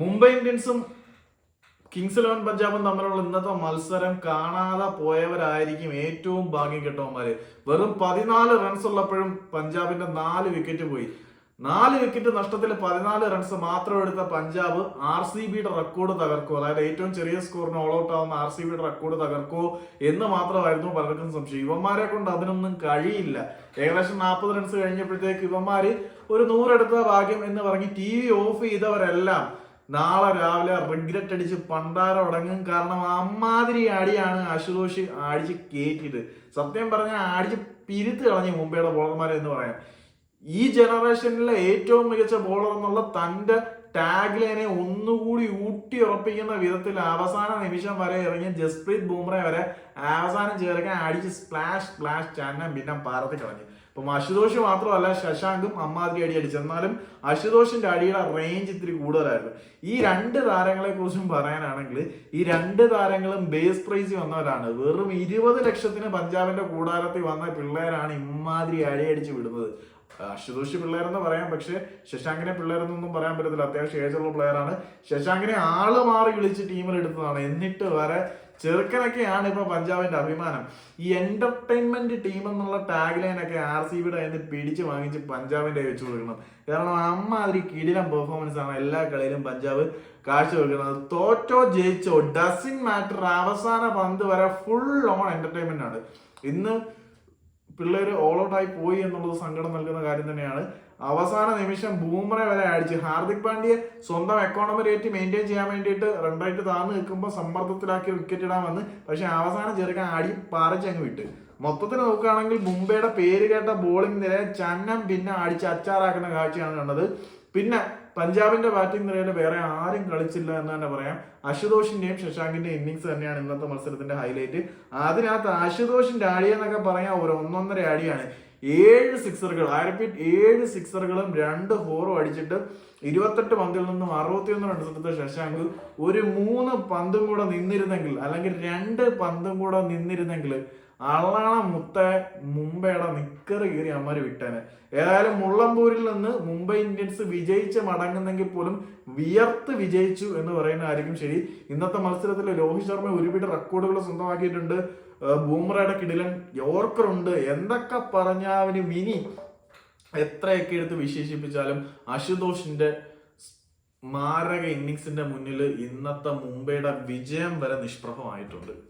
മുംബൈ ഇന്ത്യൻസും Kings Eleven പഞ്ചാബും തമ്മിലുള്ള ഇന്നത്തെ മത്സരം കാണാതെ പോയവരായിരിക്കും ഏറ്റവും ഭാഗ്യം കെട്ടവന്മാര് വെറും പതിനാല് റൺസ് ഉള്ളപ്പോഴും പഞ്ചാബിന്റെ നാല് വിക്കറ്റ് പോയി. നാല് വിക്കറ്റ് നഷ്ടത്തിൽ പതിനാല് റൺസ് മാത്രം എടുത്ത പഞ്ചാബ് ആർ സി ബിയുടെ റെക്കോർഡ് തകർക്കോ. അതായത് ഏറ്റവും ചെറിയ സ്കോറിന് ഓൾ ഔട്ട് ആവുന്ന ആർ സി ബിയുടെ റെക്കോർഡ് തകർക്കോ എന്ന് മാത്രമായിരുന്നു പലർക്കും സംശയം. ഇവന്മാരെ കൊണ്ട് അതിനൊന്നും കഴിയില്ല. ഏകദേശം നാൽപ്പത് റൺസ് കഴിഞ്ഞപ്പോഴത്തേക്ക് ഇവന്മാര് ഒരു നൂറെടുത്ത ഭാഗ്യം എന്ന് പറഞ്ഞ് ടി വി ഓഫ് ചെയ്തവരെല്ലാം നാളെ രാവിലെ റിഗ്രറ്റ് അടിച്ച് പണ്ടാരം ഉടങ്ങും കാരണം അമ്മാതിരി അടിയാണ് അശുതോഷ് അടിച്ച് കയറ്റിയത് സത്യം പറഞ്ഞാൽ അടിച്ച് പിരുത്ത് കളഞ്ഞു മുംബൈയുടെ ബോളർമാരെ എന്ന് പറയാം. ഈ ജനറേഷനിലെ ഏറ്റവും മികച്ച ബോളർ എന്നുള്ള തന്റെ ടാഗ് ലൈനെ ഒന്നുകൂടി ഊട്ടി ഉറപ്പിക്കുന്ന വിധത്തിൽ അവസാന നിമിഷം വരെ ഇറങ്ങിയ ജസ്പ്രീത് ബുംറ വരെ അവസാനം ചേർക്കാൻ അടിച്ച് സ്പ്ലാഷ് സ്പ്ലാഷ് ചന്നം പിന്നെ പാറത്തി കളഞ്ഞു. അപ്പം അശുതോഷ് മാത്രമല്ല ശശാങ്കും അമ്മാതിരി അടി അടിച്ചു. എന്നാലും അശുതോഷിന്റെ അടിയുടെ റേഞ്ച് ഇത്തിരി കൂടുതലായിരുന്നു. ഈ രണ്ട് താരങ്ങളെ കുറിച്ചും പറയാനാണെങ്കിൽ ഈ രണ്ട് താരങ്ങളും ബേസ് പ്രൈസ് വന്നവരാണ്. വെറും ഇരുപത് ലക്ഷത്തിന് പഞ്ചാബിന്റെ കൂടാരത്തിൽ വന്ന പിള്ളേരാണ് ഇമ്മാതിരി അടി അടിച്ച് വിടുന്നത്. അശുതോഷ് പിള്ളേരെന്ന് പറയാം പക്ഷേ ശശാങ്കിനെ പിള്ളേരെന്നൊന്നും പറയാൻ പറ്റത്തില്ല. അത്യാവശ്യം ഏജുള്ള പ്ലെയറാണ് ശശാങ്കിനെ ആൾ മാറി വിളിച്ച് ടീമിൽ എടുത്തതാണ്. എന്നിട്ട് വരെ ചെറുക്കനൊക്കെയാണ് ഇപ്പൊ പഞ്ചാബിന്റെ അഭിമാനം. ഈ എന്റർടൈൻമെന്റ് ടീം എന്നുള്ള ടാഗ് ലൈനൊക്കെ ആർ സി ബിയുടെ കയ്യിൽ പിടിച്ച് വാങ്ങിച്ച് പഞ്ചാബിന്റെ വെച്ച് കൊടുക്കണം. കാരണം അമ്മാതിരി കിടിലം പെർഫോമൻസ് ആണ് എല്ലാ കളിയിലും പഞ്ചാബ് കാഴ്ചവെക്കുന്നത് തോറ്റോ ജയിച്ചോ ഡസിൻ മാറ്റർ അവസാന പന്ത് വരെ ഫുൾ ഓൺ എന്റർടൈൻമെന്റ് ആണ്. ഇന്ന് പിള്ളേര് ഓൾ ഔട്ട് ആയി പോയി എന്നുള്ളത് സങ്കടം നൽകുന്ന കാര്യം തന്നെയാണ്. അവസാന നിമിഷം ബൂമറെ വരെ അടിച്ച്. ഹാർദിക് പാണ്ഡ്യ സ്വന്തം എക്കോണമി റേറ്റ് മെയിന്റെയിൻ ചെയ്യാൻ വേണ്ടിയിട്ട് റൺറേറ്റ് താഴ്ന്നു നിൽക്കുമ്പോൾ സമ്മർദ്ദത്തിലാക്കി വിക്കറ്റ് ഇടാൻ വന്ന് പക്ഷെ അവസാനം ചെറുക്കാൻ അടി പാറിച്ചങ്ങ് വിട്ട്. മൊത്തത്തിൽ നോക്കുകയാണെങ്കിൽ മുംബൈയുടെ പേര് കേട്ട ബോളിംഗ് നിര ചന്നം പിന്നെ അടിച്ച് അച്ചാറാക്കുന്ന കാഴ്ചയാണ് കണ്ടത്. പിന്നെ പഞ്ചാബിന്റെ ബാറ്റിംഗ് നിരയിൽ വേറെ ആരും കളിച്ചില്ല എന്ന് തന്നെ പറയാം. അശുതോഷിന്റെയും ശശാങ്കിന്റെയും ഇന്നിങ്സ് തന്നെയാണ് ഇന്നത്തെ മത്സരത്തിന്റെ ഹൈലൈറ്റ് അതിനകത്ത് അശുതോഷിന്റെ അടി എന്നൊക്കെ പറയാൻ ഒരു ഒന്നൊന്നര അടിയാണ്. ഏഴ് സിക്സറുകൾ ഐ ഏഴ് സിക്സറുകളും രണ്ട് ഹോറും അടിച്ചിട്ട് ഇരുപത്തെട്ട് പന്തിൽ നിന്നും അറുപത്തിയൊന്ന് റൺസ് എടുത്ത ശശാങ്ക് ഒരു മൂന്ന് പന്തും കൂടെ നിന്നിരുന്നെങ്കിൽ അല്ലെങ്കിൽ രണ്ട് പന്തും കൂടെ നിന്നിരുന്നെങ്കിൽ അള്ളാണ മുത്ത മുംബൈയുടെ നിക്കറ് കീറി അമ്മര് വിട്ടേനെ. ഏതായാലും മുള്ളമ്പൂരിൽ നിന്ന് മുംബൈ ഇന്ത്യൻസ് വിജയിച്ച് മടങ്ങുന്നെങ്കിൽ പോലും വിയർത്ത് വിജയിച്ചു എന്ന് പറയുന്ന പറയുന്നതായിരിക്കും ശരി. ഇന്നത്തെ മത്സരത്തിൽ രോഹിത് ശർമ്മ ഒരുപാട് റെക്കോർഡുകൾ സ്വന്തമാക്കിയിട്ടുണ്ട്. ബൂമറയുടെ കിടിലൻ യോർക്കറുണ്ട്. എന്തൊക്കെ പറഞ്ഞാവിന് ഇനി എത്രയൊക്കെ എടുത്ത് വിശേഷിപ്പിച്ചാലും അശുതോഷിന്റെ മാരക ഇന്നിങ്സിന്റെ മുന്നിൽ ഇന്നത്തെ മുംബൈയുടെ വിജയം വരെ നിഷ്പ്രഭമായിട്ടുണ്ട്.